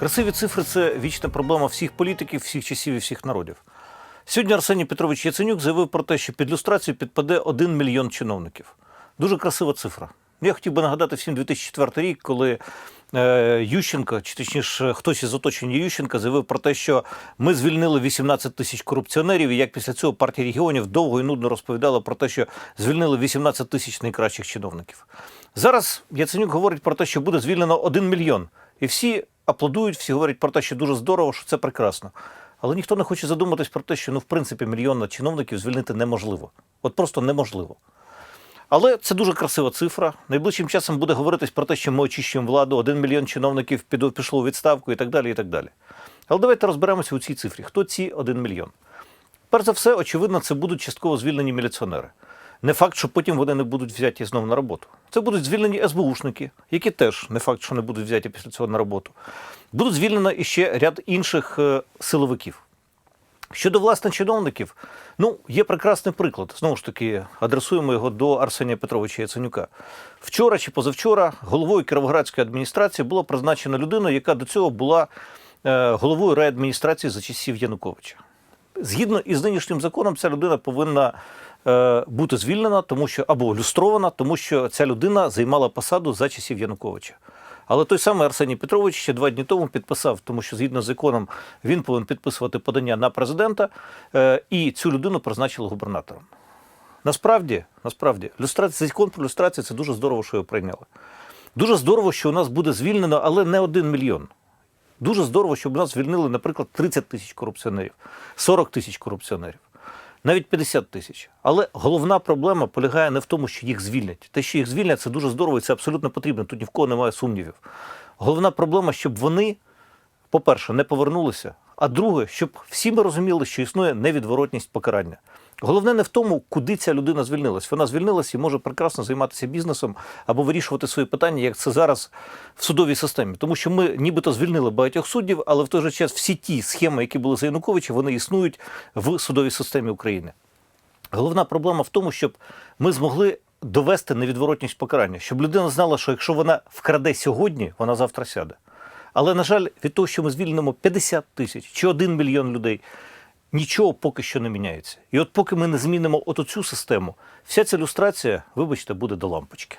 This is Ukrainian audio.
Красиві цифри це вічна проблема всіх політиків, всіх часів і всіх народів. Сьогодні Арсеній Петрович Яценюк заявив про те, що під люстрацію підпаде 1 мільйон чиновників. Дуже красива цифра. Я хотів би нагадати всім 2004 рік, коли е, Ющенко, чи точніше хтось із оточення Ющенка, заявив про те, що ми звільнили 18 тисяч корупціонерів, і як після цього партія регіонів довго і нудно розповідала про те, що звільнили 18 тисяч найкращих чиновників. Зараз Яценюк говорить про те, що буде звільнено 1 мільйон. І всі аплодують, всі говорять про те, що дуже здорово, що це прекрасно. Але ніхто не хоче задуматись про те, що ну, в принципі, мільйон чиновників звільнити неможливо. От просто неможливо. Але це дуже красива цифра. Найближчим часом буде говоритись про те, що ми очищуємо владу, один мільйон чиновників пішло у відставку і так далі. і так далі. Але давайте розберемося у цій цифрі. Хто ці один мільйон? Перш за все, очевидно, це будуть частково звільнені міліціонери. Не факт, що потім вони не будуть взяті знову на роботу. Це будуть звільнені СБУшники, які теж не факт, що не будуть взяті після цього на роботу. Будуть звільнено іще ряд інших е, силовиків. Щодо власне чиновників, ну є прекрасний приклад. Знову ж таки, адресуємо його до Арсенія Петровича Яценюка. Вчора чи позавчора головою Кіровоградської адміністрації була призначена людина, яка до цього була е, головою райадміністрації за часів Януковича. Згідно із нинішнім законом, ця людина повинна е, бути звільнена, тому що або люстрована, тому що ця людина займала посаду за часів Януковича. Але той самий Арсеній Петрович ще два дні тому підписав, тому що згідно з законом він повинен підписувати подання на президента, е, і цю людину призначили губернатором. Насправді, насправді, люстрація, закон про люстрацію це дуже здорово, що його прийняли. Дуже здорово, що у нас буде звільнено, але не один мільйон. Дуже здорово, щоб нас звільнили, наприклад, 30 тисяч корупціонерів, 40 тисяч корупціонерів, навіть 50 тисяч. Але головна проблема полягає не в тому, що їх звільнять. Те, що їх звільнять, це дуже здорово і це абсолютно потрібно. Тут ні в кого немає сумнівів. Головна проблема, щоб вони, по-перше, не повернулися, а друге, щоб всі ми розуміли, що існує невідворотність покарання. Головне не в тому, куди ця людина звільнилась. Вона звільнилась і може прекрасно займатися бізнесом або вирішувати свої питання, як це зараз в судовій системі. Тому що ми нібито звільнили багатьох суддів, але в той же час всі ті схеми, які були за Януковича, вони існують в судовій системі України. Головна проблема в тому, щоб ми змогли довести невідворотність покарання, щоб людина знала, що якщо вона вкраде сьогодні, вона завтра сяде. Але, на жаль, від того, що ми звільнимо 50 тисяч чи 1 мільйон людей, нічого поки що не міняється. І от поки ми не змінимо от цю систему, вся ця люстрація, вибачте, буде до лампочки.